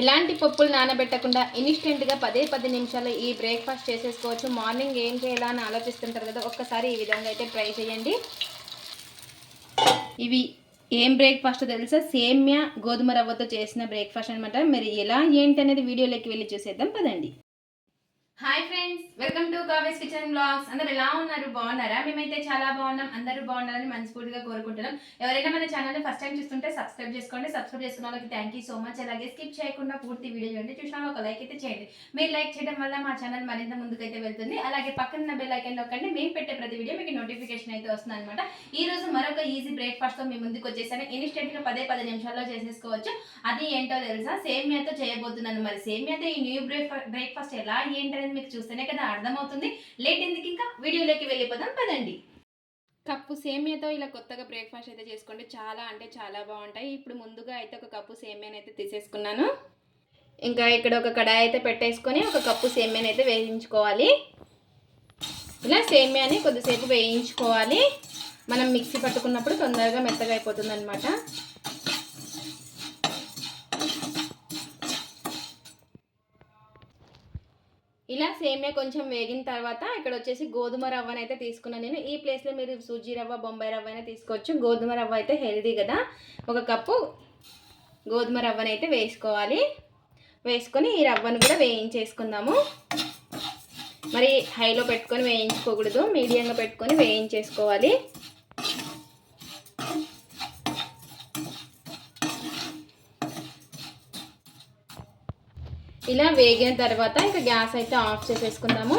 ఎలాంటి పప్పులు నానబెట్టకుండా ఇన్స్టెంట్గా పదే పది నిమిషాలు ఈ బ్రేక్ఫాస్ట్ చేసేసుకోవచ్చు. మార్నింగ్ ఏం చేయాలా అని ఆలోచిస్తుంటారు కదా ఒక్కసారి ఈ విధంగా అయితే ట్రై చేయండి. ఇవి ఏం బ్రేక్ఫాస్ట్ తెలుసా? సేమ్యా గోధుమ రవ్వతో చేసిన బ్రేక్ఫాస్ట్ అనమాట మరి ఎలా ఏంటి అనేది వీడియోలోకి వెళ్ళి చూసేద్దాం. పదండి. Hi friends welcome to Kavya's kitchen vlogs అందరు ఎలా ఉన్నారు? బాగున్నారా? మేమైతే చాలా బాగున్నాం. అందరూ బాగున్నారని మనస్ఫూర్తిగా కోరుకుంటున్నాం. ఎవరైనా మన ఛానల్ ఫస్ట్ టైం చూస్తుంటే సబ్స్క్రైబ్ చేసుకోండి. సబ్స్క్రైబ్ చేసుకున్న వాళ్ళకి థ్యాంక్ యూ సో మచ్ అలాగే స్కిప్ చేయకుండా పూర్తి వీడియో చూడండి. చూసిన ఒక లైక్ అయితే చేయండి. మీరు లైక్ చేయడం వల్ల మా ఛానల్ మరింత ముందుకైతే వెళ్తుంది. అలాగే పక్కన బెల్ ఐకన్ నొక్కండి. మేము పెట్టే ప్రతి వీడియో మీకు నోటిఫికేషన్ అయితే వస్తుంది అనమాట ఈ రోజు మరొక ఈజీ బ్రేక్ఫాస్ట్తో మీ ముందుకు వచ్చేసాను. ఇన్స్టెంట్గా పదే పది నిమిషాల్లో చేసేసుకోవచ్చు. అది ఏంటో తెలుసా? సేమియాతో చేయబోతున్నాను మరి. సేమియాతో ఈ న్యూ బ్రేక్ బ్రేక్ఫాస్ట్ ఎలా అనేది మీకు చూస్తేనే కదా అర్థమవుతుంది. లేట్ ఎందుకు ఇంకా? వీడియోలోకి వెళ్ళిపోదాం పదండి. కప్పు సేమియాతో ఇలా కొత్తగా బ్రేక్ఫాస్ట్ అయితే చేసుకోండి. చాలా అంటే చాలా బాగుంటాయి. ఇప్పుడు ముందుగా అయితే ఒక కప్పు సేమియాని అయితే తీసేసుకున్నాను. ఇంకా ఇక్కడ ఒక కడాయి అయితే పెట్టేసుకొని ఒక కప్పు సేమియాని అయితే వేయించుకోవాలి. ఇలా సేమియాని కొద్దిసేపు వేయించుకోవాలి. మనం మిక్సీ పట్టుకున్నప్పుడు తొందరగా మెత్తగా అయిపోతుంది అనమాట ఇలా సేమియా కొంచెం వేగిన తర్వాత ఇక్కడ వచ్చేసి గోధుమ రవ్వను అయితే తీసుకున్నాను నేను. ఈ ప్లేస్లో మీరు సూజీ రవ్వ బొంబాయి రవ్వ అయినా తీసుకోవచ్చు. గోధుమ రవ్వ అయితే హెల్దీ కదా. ఒక కప్పు గోధుమ రవ్వను అయితే వేసుకోవాలి. వేసుకొని ఈ రవ్వను కూడా వేయించేసుకుందాము. మరి హైలో పెట్టుకొని వేయించుకోకూడదు. మీడియంగా పెట్టుకొని వేయించేసుకోవాలి. ఇలా వేగిన తర్వాత ఇంకా గ్యాస్ అయితే ఆఫ్ చేసేసుకుందాము.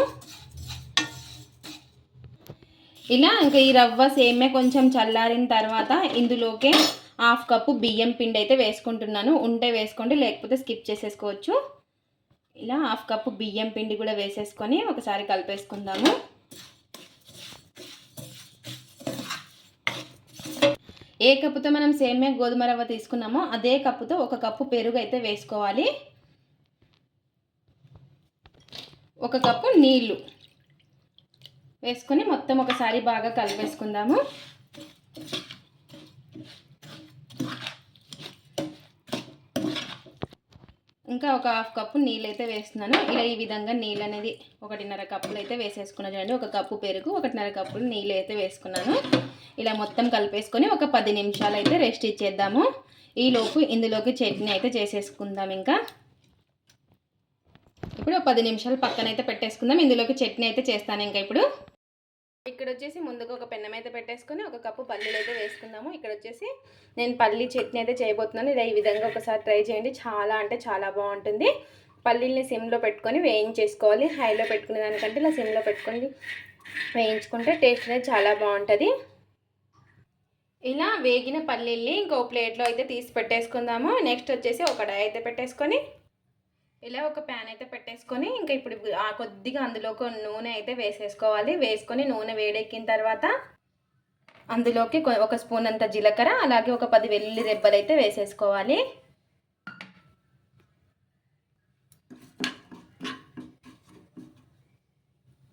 ఇలా ఇంకా ఈ రవ్వ సేమే కొంచెం చల్లారిన తర్వాత ఇందులోకే హాఫ్ కప్పు బియ్యం పిండి అయితే వేసుకుంటున్నాను. ఉంటే వేసుకోండి లేకపోతే స్కిప్ చేసేసుకోవచ్చు. ఇలా హాఫ్ కప్పు బియ్యం పిండి కూడా వేసేసుకొని ఒకసారి కలిపేసుకుందాము. ఏ కప్పుతో మనం సేమే గోధుమ రవ్వ తీసుకున్నామో అదే కప్పుతో ఒక కప్పు పెరుగు అయితే వేసుకోవాలి. ఒక కప్పు నీళ్ళు వేసుకొని మొత్తం ఒకసారి బాగా కలిపేసుకుందాము. ఇంకా ఒక హాఫ్ కప్పు నీళ్ళు అయితే వేస్తున్నాను. ఇలా ఈ విధంగా నీళ్ళు అనేది ఒకటిన్నర కప్పులు అయితే వేసేసుకున్నాను చూడండి. ఒక కప్పు పెరుగు ఒకటిన్నర కప్పులు నీళ్ళు అయితే వేసుకున్నాను. ఇలా మొత్తం కలిపేసుకొని ఒక పది నిమిషాలు అయితే రెస్ట్ ఇచ్చేద్దాము. ఈలోపు ఇందులోకి చట్నీ అయితే చేసేసుకుందాం ఇంకా. ఇప్పుడు పది నిమిషాలు పక్కన అయితే పెట్టేసుకుందాం. ఇందులోకి చట్నీ అయితే చేస్తాను ఇంకా ఇప్పుడు. ఇక్కడ వచ్చేసి ముందుగా ఒక పెన్నం అయితే పెట్టేసుకొని ఒక కప్పు పల్లీలు అయితే వేసుకుందాము. ఇక్కడ వచ్చేసి నేను పల్లీ చట్నీ అయితే చేయబోతున్నాను. ఇది ఈ విధంగా ఒకసారి ట్రై చేయండి. చాలా అంటే చాలా బాగుంటుంది. పల్లీల్ని సిమ్లో పెట్టుకొని వేయించేసుకోవాలి. హైలో పెట్టుకునే దానికంటే ఇలా సిమ్లో పెట్టుకొని వేయించుకుంటే టేస్ట్ అనేది చాలా బాగుంటుంది. ఇలా వేగిన పల్లీల్ని ఇంకో ప్లేట్లో అయితే తీసి పెట్టేసుకుందాము. నెక్స్ట్ వచ్చేసి ఒక కడాయి అయితే పెట్టేసుకొని ఇలా ఒక ప్యాన్ అయితే పెట్టేసుకొని ఇంకా ఇప్పుడు ఆ కొద్దిగా అందులోకి నూనె అయితే వేసేసుకోవాలి. వేసుకొని నూనె వేడెక్కిన తర్వాత అందులోకి ఒక స్పూన్ అంత జీలకర్ర అలాగే ఒక పది వెల్లుల్లి దెబ్బలు అయితే వేసేసుకోవాలి.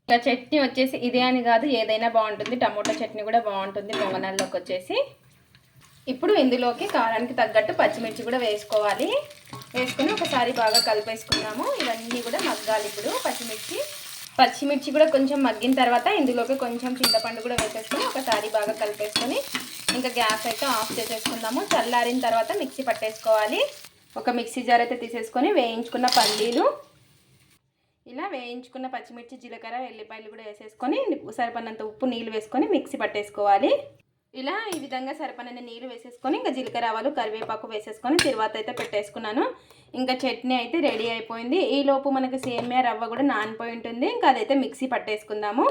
ఇంకా చట్నీ వచ్చేసి ఇదే అని కాదు ఏదైనా బాగుంటుంది. టమోటా చట్నీ కూడా బాగుంటుంది పొంగనాల్లోకి వచ్చేసి. ఇప్పుడు ఇందులోకి కారానికి తగ్గట్టు పచ్చిమిర్చి కూడా వేసుకోవాలి. వేసుకుని ఒకసారి బాగా కలిపేసుకున్నాము. ఇవన్నీ కూడా మగ్గాలి ఇప్పుడు. పచ్చిమిర్చి పచ్చిమిర్చి కూడా కొంచెం మగ్గిన తర్వాత ఇందులోకి కొంచెం చింతపండు కూడా వేసేసుకొని ఒకసారి బాగా కలిపేసుకొని ఇంకా గ్యాస్ అయితే ఆఫ్ చేసేసుకుందాము. చల్లారిన తర్వాత మిక్సీ పట్టేసుకోవాలి. ఒక మిక్సీ జార్ అయితే తీసేసుకొని వేయించుకున్న పల్లీలు ఇలా వేయించుకున్న పచ్చిమిర్చి జీలకర్ర ఎల్లిపాయలు కూడా వేసేసుకొని సరిపడినంత ఉప్పు నీళ్ళు వేసుకొని మిక్సీ పట్టేసుకోవాలి. ఇలా ఈ విధంగా సరిపడిన నీళ్ళు వేసేసుకొని ఇంకా జీలకర్ర ఆవాలు కరివేపాకు వేసేసుకొని తర్వాత అయితే పెట్టేసుకున్నాను. ఇంకా చట్నీ అయితే రెడీ అయిపోయింది. ఈ లోపు మనకి సేమియా రవ్వ కూడా నానిపోయి ఉంటుంది. ఇంకా అదైతే మిక్సీ పట్టేసుకుందాము.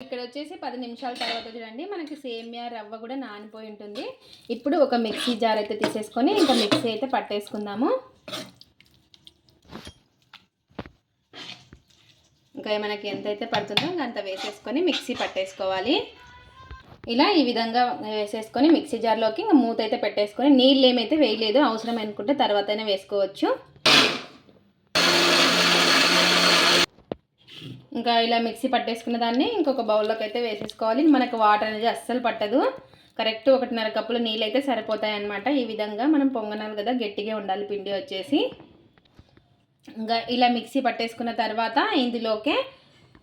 ఇక్కడ వచ్చేసి పది నిమిషాల తర్వాత చూడండి మనకి సేమియా రవ్వ కూడా నానిపోయి ఉంటుంది. ఇప్పుడు ఒక మిక్సీ జార్ అయితే తీసేసుకొని ఇంకా మిక్సీ అయితే పట్టేసుకుందాము. ఇంకా మనకి ఎంతైతే పడుతుందో అంత వేసేసుకొని మిక్సీ పట్టేసుకోవాలి. ఇలా ఈ విధంగా వేసేసుకొని మిక్సీ జార్లోకి ఇంకా మూత అయితే పెట్టేసుకొని నీళ్ళు ఏమైతే వేయలేదు అవసరం అనుకుంటే తర్వాత వేసుకోవచ్చు. ఇంకా ఇలా మిక్సీ పట్టేసుకున్న దాన్ని ఇంకొక బౌల్లోకి అయితే వేసేసుకోవాలి. మనకు వాటర్ అనేది అస్సలు పట్టదు. కరెక్ట్ ఒకటిన్నర కప్పులు నీళ్ళు అయితే సరిపోతాయి అన్నమాట ఈ విధంగా మనం పొంగనాలు కదా గట్టిగా ఉండాలి పిండి వచ్చేసి. ఇంకా ఇలా మిక్సీ పట్టేసుకున్న తర్వాత ఇందులోకే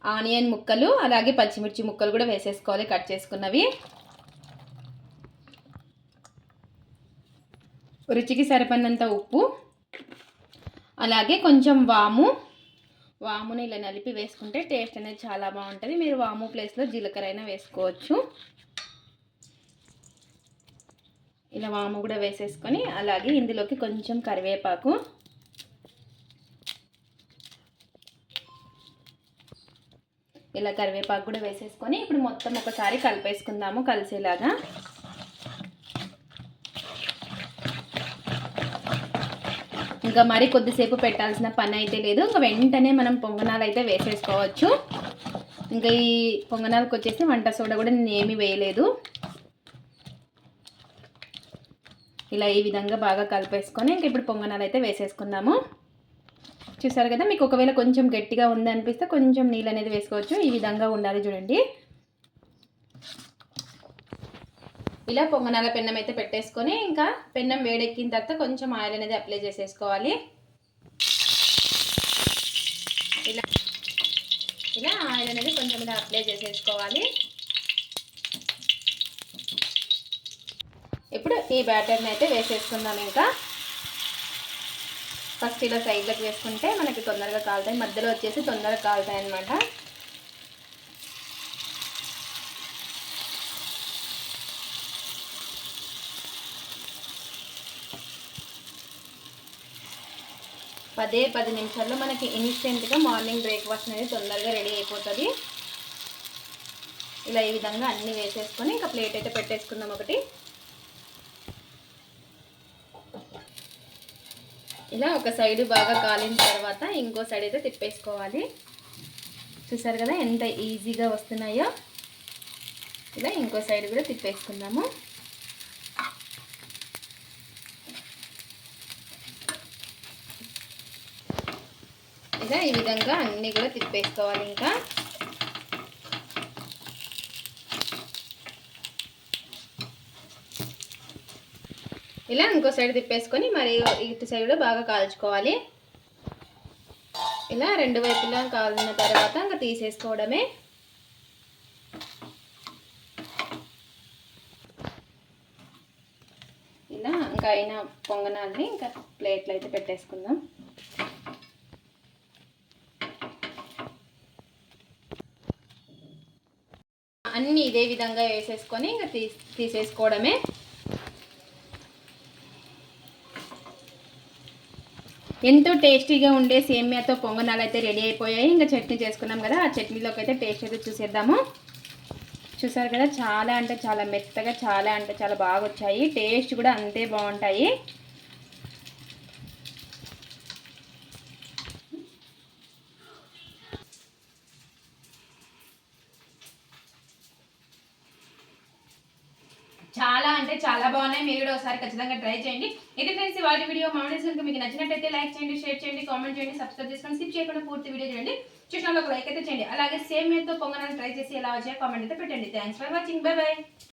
ఆనియన్ ముక్కలు అలాగే పచ్చిమిర్చి ముక్కలు కూడా వేసేసుకోవాలి కట్ చేసుకున్నవి. రుచికి సరిపడినంత ఉప్పు అలాగే కొంచెం వాము. వాముని ఇలా నలిపి వేసుకుంటే టేస్ట్ అనేది చాలా బాగుంటుంది. మీరు వాము ప్లేస్లో జీలకర్ర అయినా వేసుకోవచ్చు. ఇలా వాము కూడా వేసేసుకొని అలాగే ఇందులోకి కొంచెం కరివేపాకు ఇలా కరివేపాకు కూడా వేసేసుకొని ఇప్పుడు మొత్తం ఒకసారి కలిపేసుకుందాము కలిసేలాగా. ఇంకా మరి కొద్దిసేపు పెట్టాల్సిన పని అయితే లేదు. ఇంకా వెంటనే మనం పొంగనాలు అయితే వేసేసుకోవచ్చు. ఇంకా ఈ పొంగనాలకు వచ్చేసి వంట సోడా కూడా నేను ఏమీ వేయలేదు. ఇలా ఈ విధంగా బాగా కలిపేసుకొని ఇంక ఇప్పుడు పొంగనాలు అయితే వేసేసుకుందాము. చూసారు కదా మీకు ఒకవేళ కొంచెం గట్టిగా ఉంది అనిపిస్తే కొంచెం నీళ్ళు అనేది వేసుకోవచ్చు. ఈ విధంగా ఉండాలి చూడండి. ఇలా పొంగనాల పెన్నం అయితే పెట్టేసుకొని ఇంకా పెన్నం వేడెక్కిన తర్వాత కొంచెం ఆయిల్ అనేది అప్లై చేసేసుకోవాలి. ఇలా ఇలా ఆయిల్ అనేది కొంచెం ఇలా అప్లై చేసేసుకోవాలి. ఇప్పుడు ఈ బ్యాటర్ని అయితే వేసేసుకుందాం ఇంకా. ఫస్ట్ ఇలా సైడ్లకు వేసుకుంటే మనకి తొందరగా కాలుతాయి. మధ్యలో వచ్చేసి తొందరగా కాలుతాయి అన్నమాట. పదే పది నిమిషాల్లో మనకి ఇన్స్టెంట్గా మార్నింగ్ బ్రేక్ఫాస్ట్ అనేది తొందరగా రెడీ అయిపోతుంది. ఇలా ఈ విధంగా అన్నీ వేసేసుకొని ఇంకా ప్లేట్ అయితే పెట్టేసుకుందాం ఒకటి. ఇలా ఒక సైడ్ బాగా కాలిన తర్వాత ఇంకో సైడ్ అయితే తిప్పేసుకోవాలి. చూసారు కదా ఎంత ఈజీగా వస్తున్నాయో? ఇలా ఇంకో సైడ్ కూడా తిప్పేసుకుందాము. ఇలా ఈ విధంగా అన్నీ కూడా తిప్పేసుకోవాలి ఇంకా. ఇలా ఇంకో సైడ్ తిప్పేసుకొని మరి ఇటు సైడ్ కూడా బాగా కాల్చుకోవాలి. ఇలా రెండు వైపులా కాలిన తర్వాత ఇంకా తీసేసుకోవడమే. ఇలా ఇంకా అయిన పొంగనాల్ని ఇంకా ప్లేట్లు అయితే పెట్టేసుకుందాం. అన్నీ ఇదే విధంగా వేసేసుకొని ఇంకా తీ తీసేసుకోవడమే. ఎంతో టేస్టీగా ఉండే సేమియాతో పొంగనాలు అయితే రెడీ అయిపోయాయి. ఇంకా చట్నీ చేసుకున్నాం కదా ఆ చట్నీలోకి అయితే టేస్ట్ అయితే చూసేద్దాము. చూసారు కదా చాలా అంటే చాలా మెత్తగా చాలా అంటే చాలా బాగా వచ్చాయి. టేస్ట్ కూడా అంతే బాగుంటాయి. చాలా అంటే చాలా బాగున్నాయి. మీరు కూడా ఒకసారి ఖచ్చితంగా ట్రై చేయండి. ఇది ఫ్రెండ్స్ వాటి వీడియో మామిడి కనుక మీకు నచ్చినట్టయితే లైక్ చేయండి షేర్ చేయండి కామెంట్ చేయండి సబ్స్క్రైబ్ చేసుకొని స్కిప్ చేయకుండా పూర్తి వీడియో చేయండి చూసిన ఒక లైక్ అయితే చేయండి. అలాగే సేమ్ మీతో పొంగనాన్ని ట్రై చేసి ఎలా వచ్చాయో కామెంట్ అయితే పెట్టండి. Thanks for watching bye bye